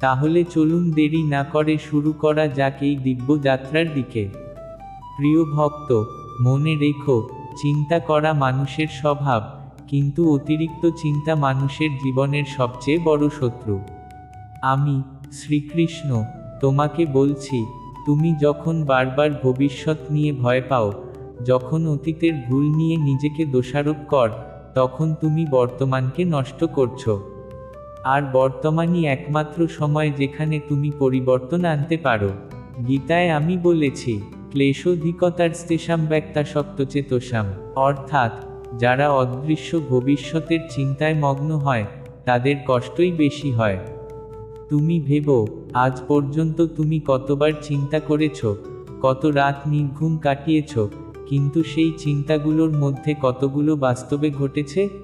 তাহলে চলুন দেরি না করে শুরু করা যাক এই দিব্য যাত্রার দিকে। প্রিয় ভক্ত, মনে রেখো, চিন্তা করা মানুষের স্বভাব, কিন্তু অতিরিক্ত চিন্তা মানুষের জীবনের সবচেয়ে বড় শত্রু। আমি, শ্রীকৃষ্ণ, তোমাকে বলছি, তুমি যখন বারবার ভবিষ্যৎ নিয়ে ভয় পাও, যখন অতীতের ভুল নিয়ে নিজেকে দোষারোপ কর, তখন তুমি বর্তমানকে নষ্ট করছ। আর বর্তমানই একমাত্র সময় যেখানে তুমি পরিবর্তন আনতে পারো। গীতায় আমি বলেছি, ক্লেশোধিকতার স্তেশাম ব্যক্তা সত্যচেতসাম অর্থাৎ, যারা অদৃশ্য ভবিষ্যতের চিন্তায় মগ্ন হয়, তাদের কষ্টই বেশি হয়। তুমি ভেবো, আজ পর্যন্ত তুমি কতবার চিন্তা করেছ, কত রাত নির্ঘুম কাটিয়েছ, কিন্তু সেই চিন্তাগুলোর মধ্যে কতগুলো বাস্তবে ঘটেছে?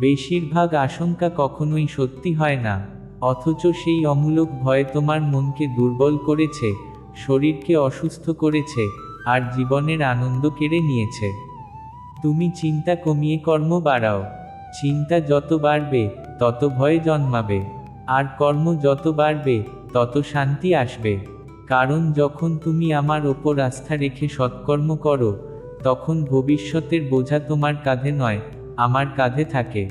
বেশিরভাগ আশঙ্কা কখনোই সত্যি হয় না, অথচ সেই অমূলক ভয় তোমার মনকে দুর্বল করেছে, শরীরকে অসুস্থ করেছে, আর জীবনের আনন্দ কেড়ে নিয়েছে। তুমি চিন্তা কমিয়ে কর্ম বাড়াও, চিন্তা যত বাড়বে, তত ভয় জন্মাবে, আর কর্ম যত বাড়বে, তত শান্তি আসবে। কারণ যখন তুমি আমার ওপর আস্থা রেখে সৎকর্ম করো, তখন ভবিষ্যতের বোঝা তোমার কাঁধে নয় আমার কাঁধে থাকে।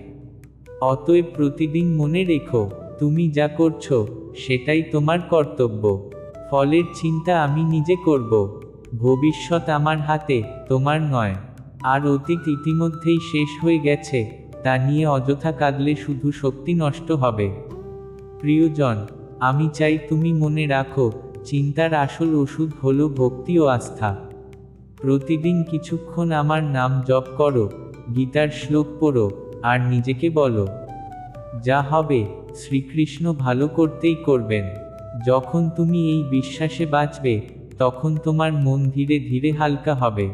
অতএব প্রতিদিন মনে রেখো, তুমি যা করছ, সেটাই তোমার কর্তব্য। ফলের চিন্তা আমি নিজে করব, ভবিষ্যৎ আমার হাতে, তোমার নয়। আর অতীত ইতিমধ্যেই শেষ হয়ে গেছে, তা নিয়ে অযথা কাঁদলে শুধু শক্তি নষ্ট হবে। প্রিয়জন, আমি চাই তুমি মনে রাখো, চিন্তার আসল ওষুধ হলো ভক্তি ও আস্থা। প্রতিদিন কিছুক্ষণ আমার নাম জপ করো গীতার শ্লোক পড়ো আর নিজেকে বলো, যা হবে শ্রীকৃষ্ণ ভালো করতেই করবেন। যখন তুমি এই বিশ্বাসে বাঁচবে, তখন তোমার মন ধীরে ধীরে হালকা হবে।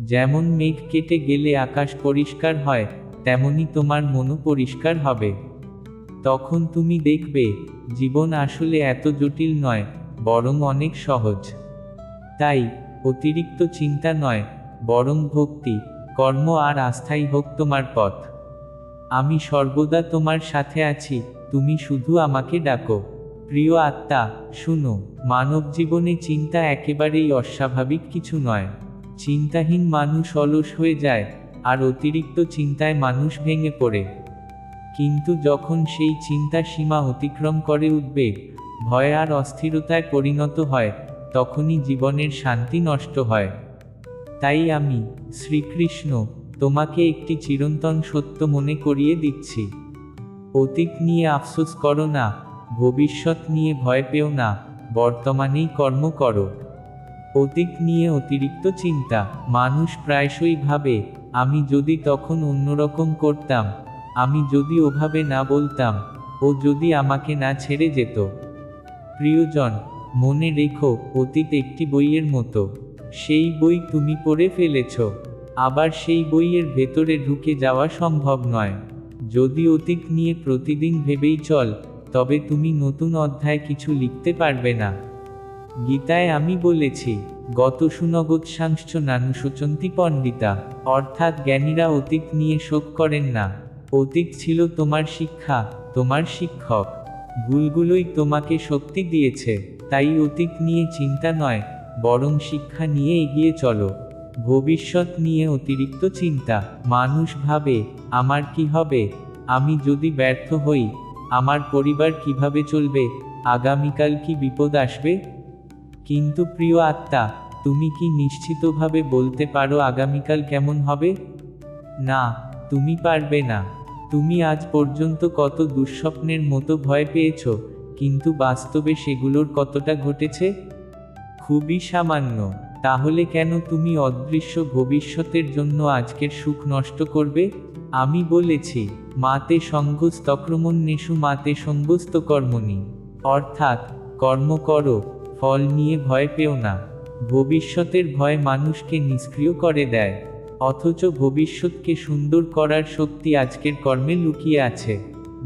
যেমন মেঘ কেটে গেলে আকাশ পরিষ্কার হয়, তেমনি তোমার মনও পরিষ্কার হবে। তখন তুমি দেখবে, জীবন আসলে এত জটিল নয়, বরং অনেক সহজ। তাই অতিরিক্ত চিন্তা নয়, বরং ভক্তি। কর্ম আর আস্থাই হোক তোমার পথ। আমি সর্বদা তোমার সাথে আছি, তুমি শুধু আমাকে ডাকো। প্রিয় আত্মা, শুনো, মানব জীবনে চিন্তা একেবারেই অস্বাভাবিক কিছু নয়। চিন্তাহীন মানুষ অলস হয়ে যায়, আর অতিরিক্ত চিন্তায় মানুষ ভেঙে পড়ে। কিন্তু যখন সেই চিন্তা সীমা অতিক্রম করে উদ্বেগ, ভয় আর অস্থিরতায় পরিণত হয়, তখনই জীবনের শান্তি নষ্ট হয়। তাই আমি, শ্রীকৃষ্ণ, তোমাকে একটি চিরন্তন সত্য মনে করিয়ে দিচ্ছি। অতীত নিয়ে আফসোস করো না, ভবিষ্যৎ নিয়ে ভয় পেও না, বর্তমানেই কর্ম করো। অতীত নিয়ে অতিরিক্ত চিন্তা, মানুষ প্রায়শই ভাবে, আমি যদি তখন অন্যরকম করতাম, আমি যদি ওভাবে না বলতাম, ও যদি আমাকে না ছেড়ে যেত। প্রিয়জন, মনে রেখো, অতীত একটি বইয়ের মতো। সেই বই তুমি পড়ে ফেলেছ। আবার সেই বইয়ের ভেতরে ঢুকে যাওয়া সম্ভব নয়। যদি অতীত নিয়ে প্রতিদিন ভেবেই চল, তবে তুমি নতুন অধ্যায় কিছু লিখতে পারবে না। গীতায় আমি বলেছি, গত সুনগোৎসাংশ্চ নানুশোচন্তি পণ্ডিতা। অর্থাৎ জ্ঞানীরা অতীত নিয়ে শোক করেন না। অতীত ছিল তোমার শিক্ষা, তোমার শিক্ষক। ভুলগুলোই তোমাকে শক্তি দিয়েছে। তাই অতীত নিয়ে চিন্তা নয় বরং শিক্ষা নিয়ে এগিয়ে চলো। ভবিষ্যৎ নিয়ে অতিরিক্ত চিন্তা। মানুষ ভাবে, আমার কি হবে? আমি যদি ব্যর্থ হই, আমার পরিবার কীভাবে চলবে? আগামীকাল কি বিপদ আসবে? কিন্তু প্রিয় আত্মা, তুমি কি নিশ্চিতভাবে বলতে পারো আগামীকাল কেমন হবে? না, তুমি পারবে না। তুমি আজ পর্যন্ত কত দুঃস্বপ্নের মতো ভয় পেয়েছ, কিন্তু বাস্তবে সেগুলোর কতটা ঘটেছে? খুবই সামান্য। তাহলে কেন তুমি অদৃশ্য ভবিষ্যতের জন্য আজকের সুখ নষ্ট করবে? আমি বলেছি, মাতে সঙ্গস্তক্রমণ নেশু মাতে সঙ্গস্ত কর্মণি অর্থাৎ, কর্ম করো, ফল নিয়ে ভয় পেও না। ভবিষ্যতের ভয় মানুষকে নিষ্ক্রিয় করে দেয়। অথচ ভবিষ্যৎকে সুন্দর করার শক্তি আজকের কর্মে লুকিয়ে আছে।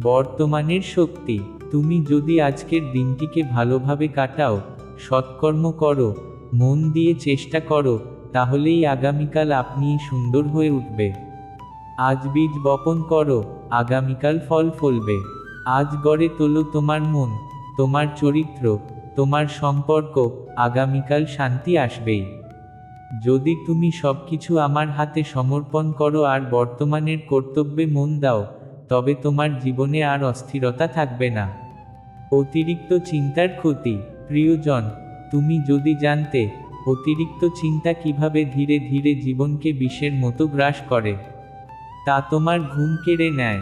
বর্তমানের শক্তি, তুমি যদি আজকের দিনটিকে ভালোভাবে কাটাও সৎকর্ম করো, মন দিয়ে চেষ্টা করো, তাহলেই আগামীকাল আপনি সুন্দর হয়ে উঠবে। আজ বীজ বপন করো, আগামীকাল ফল ফলবে। আজ গড়ে তোলো তোমার মন, তোমার চরিত্র, তোমার সম্পর্ক, আগামীকাল শান্তি আসবেই। যদি তুমি সব কিছু আমার হাতে সমর্পণ করো আর বর্তমানের কর্তব্যে মন দাও, তবে তোমার জীবনে আর অস্থিরতা থাকবে না। অতিরিক্ত চিন্তার ক্ষতি। প্রিয়জন, তুমি যদি জানতে, অতিরিক্ত চিন্তা কীভাবে ধীরে ধীরে জীবনকে বিষের মতো গ্রাস করে? তা তোমার ঘুম কেড়ে নেয়,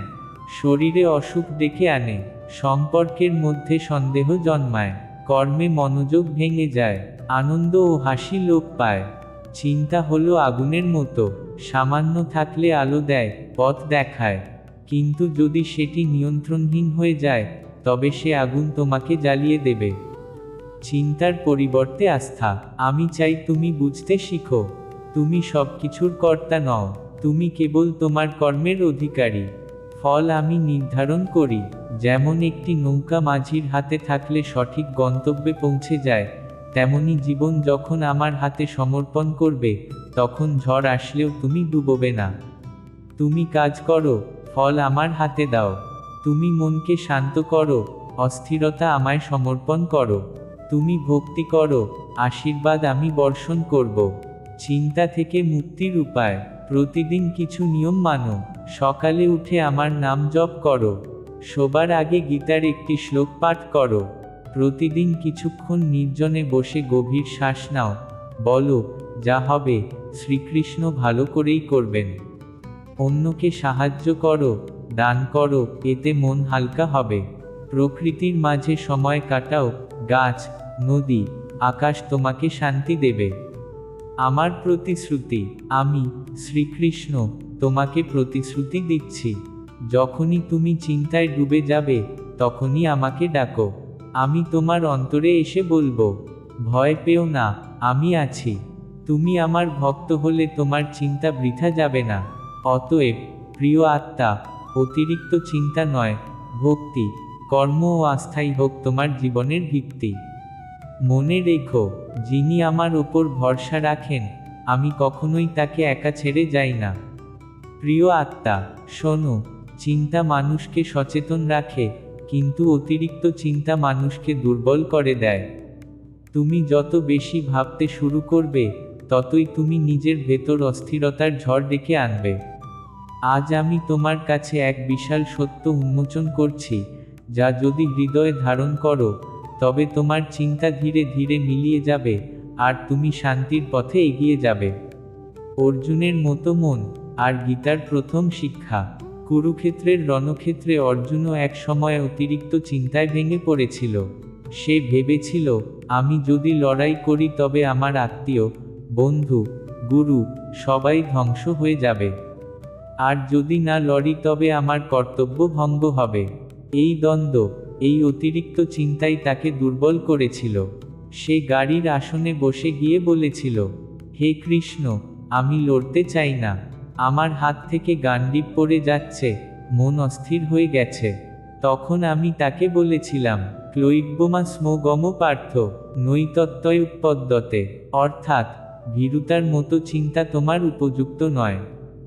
শরীরে অসুখ ডেকে আনে, সম্পর্কের মধ্যে সন্দেহ জন্মায়, কর্মে মনোযোগ ভেঙে যায়, আনন্দ ও হাসি লোপ পায়। চিন্তা হলো আগুনের মতো, সামান্য থাকলে আলো দেয়, পথ দেখায়। কিন্তু যদি সেটি নিয়ন্ত্রণহীন হয়ে যায়, তবে সে আগুন তোমাকে জ্বালিয়ে দেবে। চিন্তার পরিবর্তে আস্থা। আমি চাই তুমি বুঝতে শিখো। তুমি সব কিছুর কর্তা নও। তুমি কেবল তোমার কর্মের অধিকারী। ফল আমি নির্ধারণ করি। যেমন একটি নৌকা মাঝির হাতে থাকলে সঠিক গন্তব্যে পৌঁছে যায়, তেমনি জীবন যখন আমার হাতে সমর্পণ করবে, তখন ঝড় আসলেও তুমি ডুবোবে না। তুমি কাজ করো, ফল আমার হাতে দাও। তুমি মনকে শান্ত করো, অস্থিরতা আমায় সমর্পণ করো। তুমি ভক্তি করো, আশীর্বাদ আমি বর্ষণ করব। চিন্তা থেকে মুক্তির উপায়, প্রতিদিন কিছু নিয়ম মানো, সকালে উঠে আমার নাম জপ করো, শোবার আগে গীতার একটি শ্লোক পাঠ করো, প্রতিদিন কিছুক্ষণ নির্জনে বসে গভীর শ্বাস নাও, বলো, যা হবে, শ্রীকৃষ্ণ ভালো করেই করবেন। অন্যকে সাহায্য করো, দান করো, এতে মন হালকা হবে। প্রকৃতির মাঝে সময় কাটাও, গাছ, নদী, আকাশ তোমাকে শান্তি দেবে। আমার প্রতিশ্রুতি, আমি, শ্রীকৃষ্ণ, তোমাকে প্রতিশ্রুতি দিচ্ছি। যখনই তুমি চিন্তায় ডুবে যাবে, তখনই আমাকে ডাকো। আমি তোমার অন্তরে এসে বলব, ভয় পেও না, আমি আছি। তুমি আমার ভক্ত হলে তোমার চিন্তা বৃথা যাবে না। অতএব, প্রিয় আত্মা, অতিরিক্ত চিন্তা নয়, ভক্তি। কর্ম ও আস্থাই হোক তোমার জীবনের ভিত্তি। মনে রেখো, যিনি আমার ওপর ভরসা রাখেন, আমি কখনোই তাকে একা ছেড়ে যাই না। প্রিয় আত্মা, শোনো, চিন্তা মানুষকে সচেতন রাখে, কিন্তু অতিরিক্ত চিন্তা মানুষকে দুর্বল করে দেয়। তুমি যত বেশি ভাবতে শুরু করবে, ততই তুমি নিজের ভেতর অস্থিরতার ঝড় ডেকে আনবে। আজ আমি তোমার কাছে এক বিশাল সত্য উন্মোচন করছি যা যদি হৃদয়ে ধারণ করো, তবে তোমার চিন্তা ধীরে ধীরে মিলিয়ে যাবে, আর তুমি শান্তির পথে এগিয়ে যাবে। অর্জুনের মতো মন আর গীতার প্রথম শিক্ষা। কুরুক্ষেত্রের রণক্ষেত্রে অর্জুনও এক সময় অতিরিক্ত চিন্তায় ভেঙে পড়েছিল। সে ভেবেছিল, আমি যদি লড়াই করি তবে আমার আত্মীয়, বন্ধু, গুরু সবাই ধ্বংস হয়ে যাবে। আর যদি না লড়ি তবে আমার কর্তব্য ভঙ্গ হবে। এই দ্বন্দ্ব, এই অতিরিক্ত চিন্তাই তাকে দুর্বল করেছিল। সে গাড়ির আসনে বসে গিয়ে বলেছিল, হে কৃষ্ণ, আমি লড়তে চাই না। আমার হাত থেকে গান্ডিপ পড়ে যাচ্ছে, মন অস্থির হয়ে গেছে। তখন আমি তাকে বলেছিলাম ক্লৈব্যমা স্মগম পার্থ, নৈতত্ত্বয় উৎপদ্যতে। অর্থাৎ, ভীরুতার মতো চিন্তা তোমার উপযুক্ত নয়।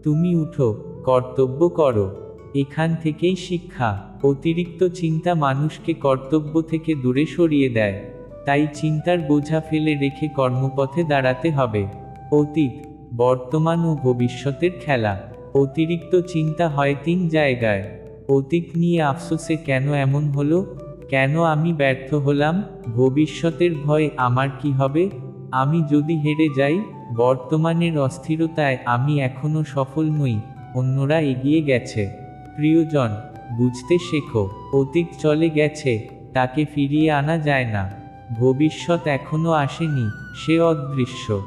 তুমি উঠো, কর্তব্য করো। এখান থেকেই শিক্ষা, অতিরিক্ত চিন্তা মানুষকে কর্তব্য থেকে দূরে সরিয়ে দেয়। তাই চিন্তার বোঝা ফেলে রেখে কর্মপথে দাঁড়াতে হবে। অতীত, বর্তমান ও ভবিষ্যতের খেলা। অতিরিক্ত চিন্তা হয় তিন জায়গায়। অতীত নিয়ে আফসোসে কেন এমন হলো? কেন আমি ব্যর্থ হলাম? ভবিষ্যতের ভয় আমার কি হবে? আমি যদি হেরে যাই, বর্তমানের অস্থিরতায় আমি এখনও সফল নই, অন্যরা এগিয়ে গেছে। প্রিয়জন, বুঝতে শেখো, অতীত চলে গেছে, তাকে ফিরিয়ে আনা যায় না। ভবিষ্যৎ এখনও আসেনি, সে অদৃশ্য।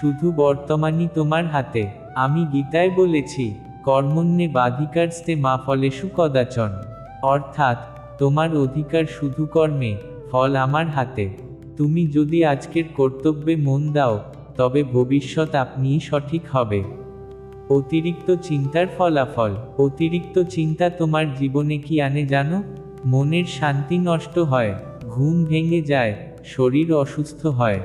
শুধু বর্তমানই তোমার হাতে। আমি গীতায় বলেছি কর্মণ্যে বাধিকারস্তে মা ফলেষু কদাচন। অর্থাৎ, তোমার অধিকার শুধু কর্মে, ফল আমার হাতে। তুমি যদি আজকের কর্তব্যে মন দাও, তবে ভবিষ্যৎ আপনিই সঠিক হবে। অতিরিক্ত চিন্তার ফলাফল, অতিরিক্ত চিন্তা তোমার জীবনে কি আনে জানো? মনের শান্তি নষ্ট হয়, ঘুম ভেঙে যায়, শরীর অসুস্থ হয়,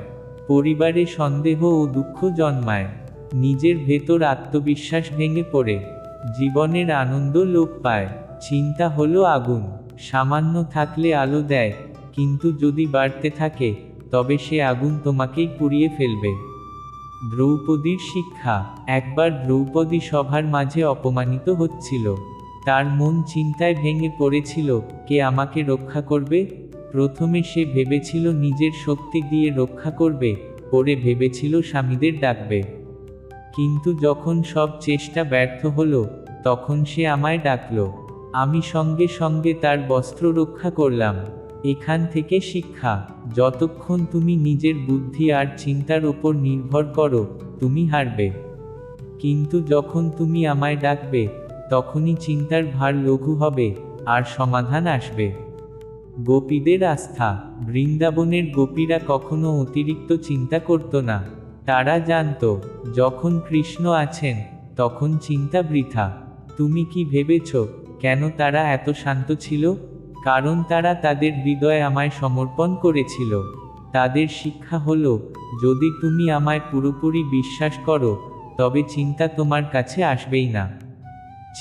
পরিবারে সন্দেহ ও দুঃখ জন্মায়, নিজের ভেতর আত্মবিশ্বাস ভেঙে পড়ে, জীবনের আনন্দ লোপ পায়, চিন্তা হলো আগুন, সামান্য থাকলে আলো দেয়, কিন্তু যদি বাড়তে থাকে, তবে সে আগুন তোমাকেই পুড়িয়ে ফেলবে। দ্রৌপদীর শিক্ষা একবার দ্রৌপদী সভার মাঝে অপমানিত হচ্ছিল। তার মন চিন্তায় ভেঙে পড়েছিল, কে আমাকে রক্ষা করবে? প্রথমে সে ভেবেছিল নিজের শক্তি দিয়ে রক্ষা করবে, পরে ভেবেছিল স্বামীদের ডাকবে। কিন্তু যখন সব চেষ্টা ব্যর্থ হলো, তখন সে আমায় ডাকলো। আমি সঙ্গে সঙ্গে তার বস্ত্র রক্ষা করলাম। এখান থেকে শিক্ষা, যতক্ষণ তুমি নিজের বুদ্ধি আর চিন্তার ওপর নির্ভর করো, তুমি হারবে। কিন্তু যখন তুমি আমায় ডাকবে, তখনই চিন্তার ভার লঘু হবে, আর সমাধান আসবে। গোপীদের আস্থা, বৃন্দাবনের গোপীরা কখনো অতিরিক্ত চিন্তা করত না। তারা জানত, যখন কৃষ্ণ আছেন, তখন চিন্তা বৃথা। তুমি কি ভেবেছ, কেন তারা এত শান্ত ছিল? কারণ তারা তাদের হৃদয় আমায় সমর্পণ করেছিল। তাদের শিক্ষা হলো, যদি তুমি আমায় পুরোপুরি বিশ্বাস করো, তবে চিন্তা তোমার কাছে আসবেই না।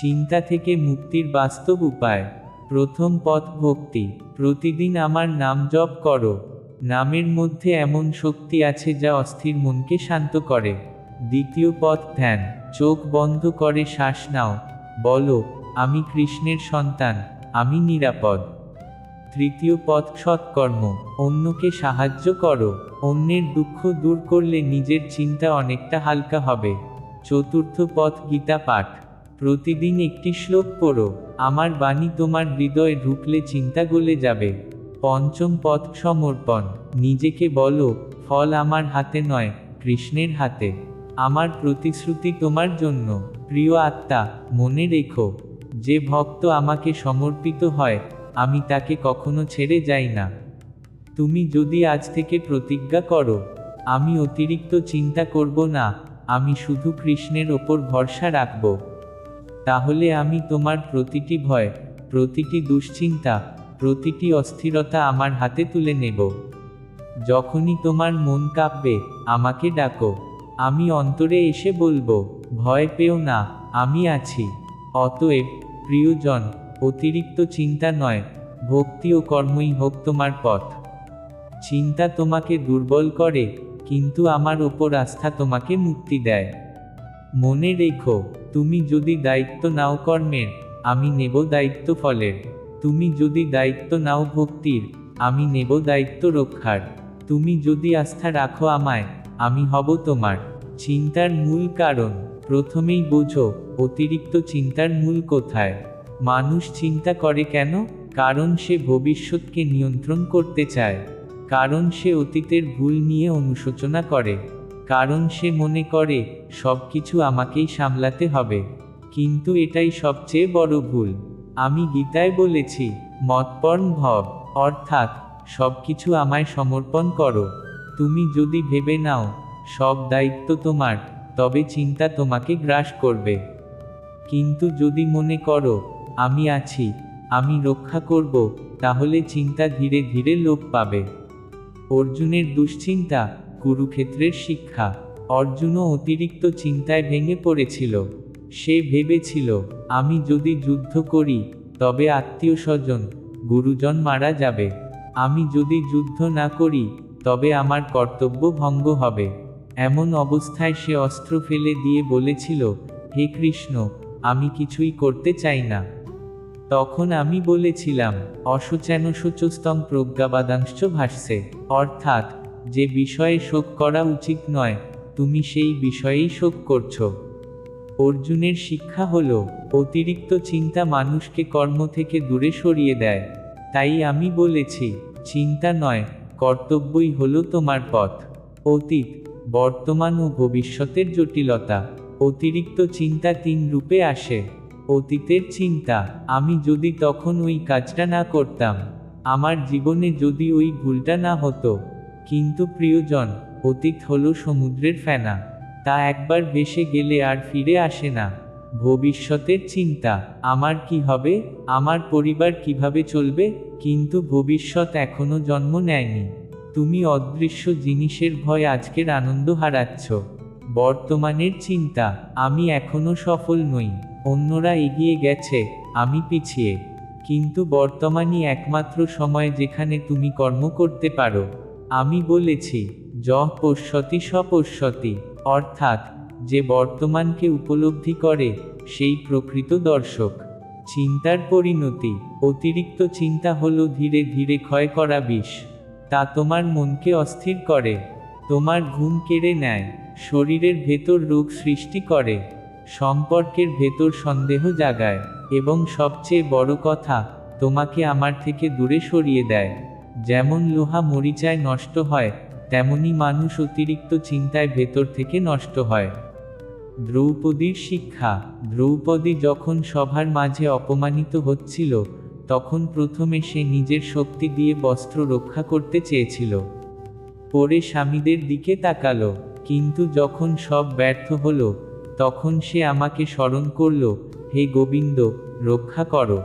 চিন্তা থেকে মুক্তির বাস্তব উপায়। প্রথম পথ ভক্তি। প্রতিদিন আমার নাম জপ করো। নামের মধ্যে এমন শক্তি আছে যা অস্থির মনকে শান্ত করে। দ্বিতীয় পথ ধ্যান। চোখ বন্ধ করে শ্বাস নাও। বলো, আমি কৃষ্ণের সন্তান। আমি নিরাপদ। তৃতীয় পথ সৎকর্ম, অন্যকে সাহায্য করো, অন্যের দুঃখ দূর করলে নিজের চিন্তা অনেকটা হালকা হবে। চতুর্থ পথ গীতা পাঠ, প্রতিদিন একটি শ্লোক পড়ো, আমার বাণী তোমার হৃদয়ে ঢুকলে চিন্তা গলে যাবে। পঞ্চম পথ সমর্পণ, নিজেকে বলো, ফল আমার হাতে নয়, কৃষ্ণের হাতে। আমার প্রতিশ্রুতি তোমার জন্য। প্রিয় আত্মা, মনে রেখো। যে ভক্ত আমাকে সমর্পিত হয়, আমি তাকে কখনো ছেড়ে যাই না। তুমি যদি আজ থেকে প্রতিজ্ঞা করো, আমি অতিরিক্ত চিন্তা করব না, আমি শুধু কৃষ্ণের ওপর ভরসা রাখব। তাহলে আমি তোমার প্রতিটি ভয়, প্রতিটি দুশ্চিন্তা, প্রতিটি অস্থিরতা আমার হাতে তুলে নেব। যখনই তোমার মন কাঁপবে, আমাকে ডাকো। আমি অন্তরে এসে বলব, ভয় পেও না, আমি আছি। অতএব প্রিয়জন, অতিরিক্ত চিন্তা নয়, ভক্তি ও কর্মই হোক তোমার পথ। চিন্তা তোমাকে দুর্বল করে, কিন্তু আমার ওপর আস্থা তোমাকে মুক্তি দেয়। মনে রেখো, তুমি যদি দায়িত্ব নাও কর্মের, আমি নেব দায়িত্ব ফলের। তুমি যদি দায়িত্ব নাও ভক্তির, আমি নেব দায়িত্ব রক্ষার। তুমি যদি আস্থা রাখো আমায়, আমি হব তোমার। চিন্তার মূল কারণ, প্রথমেই বোঝো অতিরিক্ত চিন্তার মূল কোথায়? মানুষ চিন্তা করে কেন? কারণ সে ভবিষ্যৎকে নিয়ন্ত্রণ করতে চায়। কারণ সে অতীতের ভুল নিয়ে অনুশোচনা করে। কারণ সে মনে করে সব কিছু আমাকেই সামলাতে হবে। কিন্তু এটাই সবচেয়ে বড় ভুল। আমি গীতায় বলেছি মতপর্ণ ভব, অর্থাৎ সব কিছু আমায় সমর্পণ করো। তুমি যদি ভেবে নাও, সব দায়িত্ব তোমার, তবে চিন্তা তোমাকে গ্রাস করবে। কিন্তু যদি মনে করো, আমি আছি, আমি রক্ষা করব, তাহলে চিন্তা ধীরে ধীরে লোপ পাবে। অর্জুনের দুশ্চিন্তা, কুরুক্ষেত্রের শিক্ষা। অর্জুনও অতিরিক্ত চিন্তায় ভেঙে পড়েছিল। সে ভেবেছিল, আমি যদি যুদ্ধ করি, তবে আত্মীয় স্বজন, গুরুজন মারা যাবে। আমি যদি যুদ্ধ না করি, তবে আমার কর্তব্য ভঙ্গ হবে। এমন অবস্থায় সে অস্ত্র ফেলে দিয়ে বলেছিল, হে কৃষ্ণ আমি কিছুই করতে চাই না। তখন আমি বলেছিলাম অশোচেন শোচস্তং প্রজ্ঞাবাদাংশ ভাসছে। অর্থাৎ, যে বিষয়ে শোক করা উচিত নয়, তুমি সেই বিষয়েই শোক করছ। অর্জুনের শিক্ষা হলো, অতিরিক্ত চিন্তা মানুষকে কর্ম থেকে দূরে সরিয়ে দেয়। তাই আমি বলেছি, চিন্তা নয়, কর্তব্যই হলো তোমার পথ। অতীত, বর্তমান ও ভবিষ্যতের জটিলতা। অতিরিক্ত চিন্তা তিন রূপে আসে। অতীতের চিন্তা, আমি যদি তখন ওই কাজটা না করতাম, আমার জীবনে যদি ওই ভুলটা না হতো। কিন্তু প্রিয়জন, অতীত হলো সমুদ্রের ফেনা, তা একবার ভেসে গেলে আর ফিরে আসে না। ভবিষ্যতের চিন্তা, আমার কি হবে, আমার পরিবার কীভাবে চলবে, কিন্তু ভবিষ্যৎ এখনও জন্ম নেয়নি। তুমি অদৃশ্য জিনিসের ভয় আজকের আনন্দ হারাচ্ছ। বর্তমানের চিন্তা, আমি এখনও সফল নই। অন্যরা এগিয়ে গেছে, আমি পিছিয়ে। কিন্তু বর্তমানই একমাত্র সময় যেখানে তুমি কর্ম করতে পারো। আমি বলেছি য পশ্যতি সপশ্যতি অর্থাৎ, যে বর্তমানকে উপলব্ধি করে, সেই প্রকৃত দর্শক। চিন্তার পরিণতি, অতিরিক্ত চিন্তা হলো ধীরে ধীরে ক্ষয় করা বিষ। তা তোমার মনকে অস্থির করে, তোমার ঘুম কেড়ে নেয়। শরীরের ভেতর রোগ সৃষ্টি করে, সম্পর্কের ভেতর সন্দেহ জাগায় এবং সবচেয়ে বড় কথা, তোমাকে আমার থেকে দূরে সরিয়ে দেয়। যেমন লোহা মরিচায় নষ্ট হয়, তেমনি মানুষ অতিরিক্ত চিন্তায় ভেতর থেকে নষ্ট হয়। দ্রৌপদীর শিক্ষা, দ্রৌপদী যখন সভার মাঝে অপমানিত হচ্ছিল, তখন প্রথমে সে নিজের শক্তি দিয়ে বস্ত্র রক্ষা করতে চেয়েছিল। পরে স্বামীদের দিকে তাকালো। কিন্তু যখন সব ব্যর্থ হলো, তখন সে আমাকে স্মরণ করল, হে গোবিন্দ, রক্ষা করো।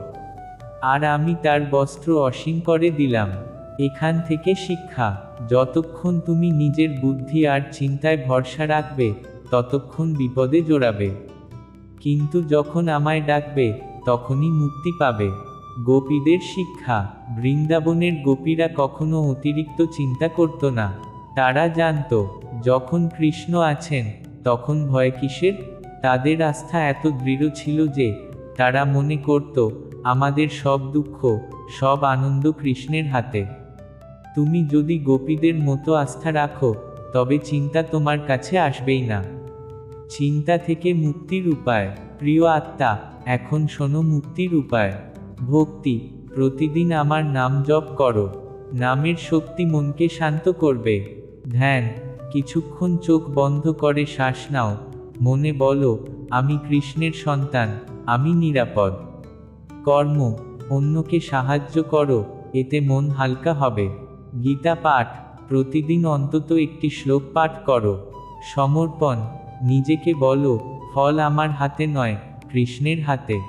আর আমি তার বস্ত্র অসীম করে দিলাম। এখান থেকে শিক্ষা, যতক্ষণ তুমি নিজের বুদ্ধি আর চিন্তায় ভরসা রাখবে, ততক্ষণ বিপদে জড়াবে। কিন্তু যখন আমায় ডাকবে, তখনই মুক্তি পাবে। গোপীদের শিক্ষা, বৃন্দাবনের গোপীরা কখনো অতিরিক্ত চিন্তা করত না। তারা জানত যখন কৃষ্ণ আছেন, তখন ভয় কিসের? তাদের আস্থা এত দৃঢ় ছিল যে, তারা মনে করত, আমাদের সব দুঃখ, সব আনন্দ কৃষ্ণের হাতে। তুমি যদি গোপীদের মতো আস্থা রাখো, তবে চিন্তা তোমার কাছে আসবেই না। চিন্তা থেকে মুক্তির উপায়, প্রিয় আত্মা, এখন শোনো মুক্তির উপায়। ভক্তি, প্রতিদিন আমার নাম জপ করো। নামের শক্তি মনকে শান্ত করবে। ধ্যান কিছুক্ষণ চোখ বন্ধ করে শ্বাস নাও। মনে বলো, আমি কৃষ্ণের সন্তান, আমি নিরাপদ। কর্ম, অন্যকে সাহায্য করো, এতে মন হালকা হবে। গীতা পাঠ, প্রতিদিন অন্তত একটি শ্লোক পাঠ করো। সমর্পণ, নিজেকে বলো, ফল আমার হাতে নয়, কৃষ্ণের হাতে।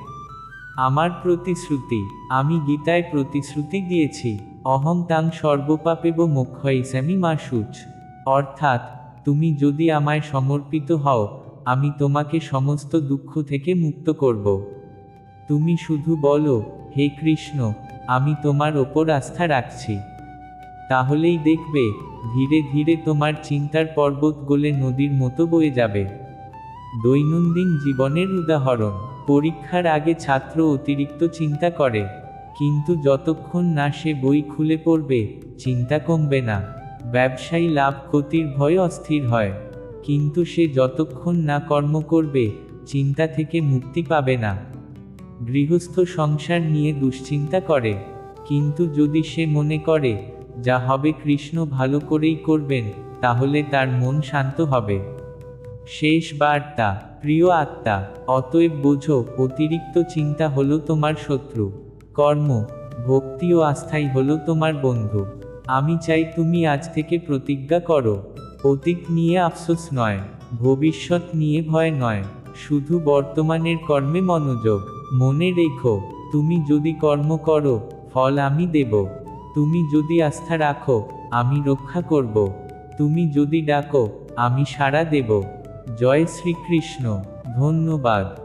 আমার প্রতিশ্রুতি, আমি গীতায় প্রতিশ্রুতি দিয়েছি। অহং তাং সর্বপাপেব মোক্ষয়িসামি মাসুচ অর্থাৎ, তুমি যদি আমায় সমর্পিত হও, আমি তোমাকে সমস্ত দুঃখ থেকে মুক্ত করব। তুমি শুধু বলো, হে কৃষ্ণ, আমি তোমার ওপর আস্থা রাখছি। তাহলেই দেখবে, ধীরে ধীরে তোমার চিন্তার পর্বত গলে নদীর মতো বয়ে যাবে। দৈনন্দিন জীবনের উদাহরণ, পরীক্ষার আগে ছাত্র অতিরিক্ত চিন্তা করে, কিন্তু যতক্ষণ না সে বই খুলে পড়বে, চিন্তা কমবে না। ব্যবসায়ী লাভ ক্ষতির ভয় অস্থির হয়, কিন্তু সে যতক্ষণ না কর্ম করবে, চিন্তা থেকে মুক্তি পাবে না। গৃহস্থ সংসার নিয়ে দুশ্চিন্তা করে, কিন্তু যদি সে মনে করে, যা হবে কৃষ্ণ ভালো করেই করবেন, তাহলে তার মন শান্ত হবে। শেষ বার্তা, প্রিয় আত্মা, অতএব বোঝো, অতিরিক্ত চিন্তা হলো তোমার শত্রু। কর্ম, ভক্তি ও আস্থাই হলো তোমার বন্ধু। আমি চাই তুমি আজ থেকে প্রতিজ্ঞা করো। অতীত নিয়ে আফসোস নয়, ভবিষ্যৎ নিয়ে ভয় নয়। শুধু বর্তমানের কর্মে মনোযোগ। মনে রেখো, তুমি যদি কর্ম করো, ফল আমি দেব। তুমি যদি আস্থা রাখো, আমি রক্ষা করব। তুমি যদি ডাকো, আমি সাড়া দেব। জয় শ্রীকৃষ্ণ। ধন্যবাদ।